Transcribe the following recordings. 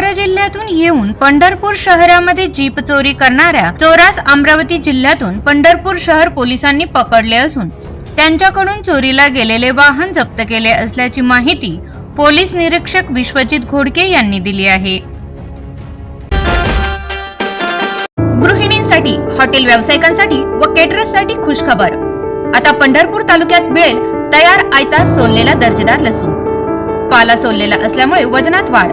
सातारा जिल्ह्यातून येऊन पंढरपूर शहरामध्ये जीप चोरी करणाऱ्या चोरास अमरावती जिल्ह्यातून पंढरपूर शहर पोलिसांनी पकडले असून त्यांच्याकडून चोरीला गेलेले वाहन जप्त केले असल्याची माहिती पोलीस निरीक्षक विश्वजित घोडके यांनी दिली आहे. गृहिणींसाठी हॉटेल व्यावसायिकांसाठी व केटरर्ससाठी खुशखबर. आता पंढरपूर तालुक्यात मिळेल तयार आयता सोललेला दर्जेदार लसूण. पाला सोललेला असल्यामुळे वजनात वाढ.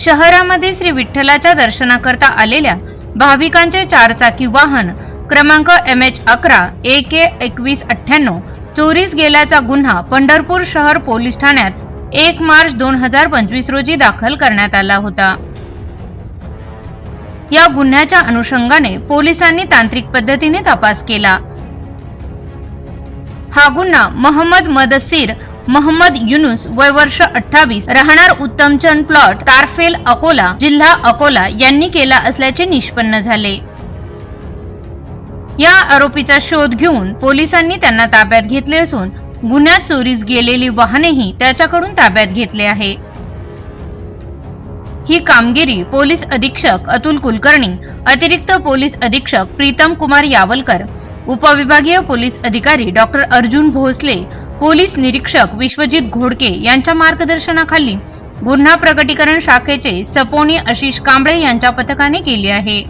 शहरामध्ये श्री विठ्ठलाच्या दर्शनाकरता आलेल्या भाविकांचे चारचाकी वाहन क्रमांक एम एच अकरा ए के एकवीस अठ्ठ्याण्णव चोरीस गेल्याचा गुन्हा पंढरपूर शहर पोलीस ठाण्यात एक मार्च दोन हजार पंचवीस रोजी दाखल करण्यात आला होता. या गुन्ह्याच्या अनुषंगाने पोलिसांनी तांत्रिक पद्धतीने तपास केला. हा गुन्हा मोहम्मद मदसीर महम्मद युनुस वय वर्ष अठ्ठावीस. राहणार उत्तमचंद प्लॉट तारफेल अकोला जिल्हा अकोला यांनी केला असल्याचे निष्पन्न झाले. या आरोपीचा शोध घेऊन पोलिसांनी त्यांना ताब्यात घेतले असून गुन्ह्यात चोरीस गेलेली वाहनेही त्याच्याकडून ताब्यात घेतले आहे. ही कामगिरी पोलीस अधीक्षक अतुल कुलकर्णी अतिरिक्त पोलीस अधीक्षक प्रीतम कुमार यावलकर उपविभागीय पोलीस अधिकारी डॉक्टर अर्जुन भोसले पोलीस निरीक्षक विश्वजित घोडके यांच्या मार्गदर्शनाखाली गुन्हा प्रकटीकरण शाखेचे सपोनी आशिष कांबळे यांच्या पथकाने केले आहे.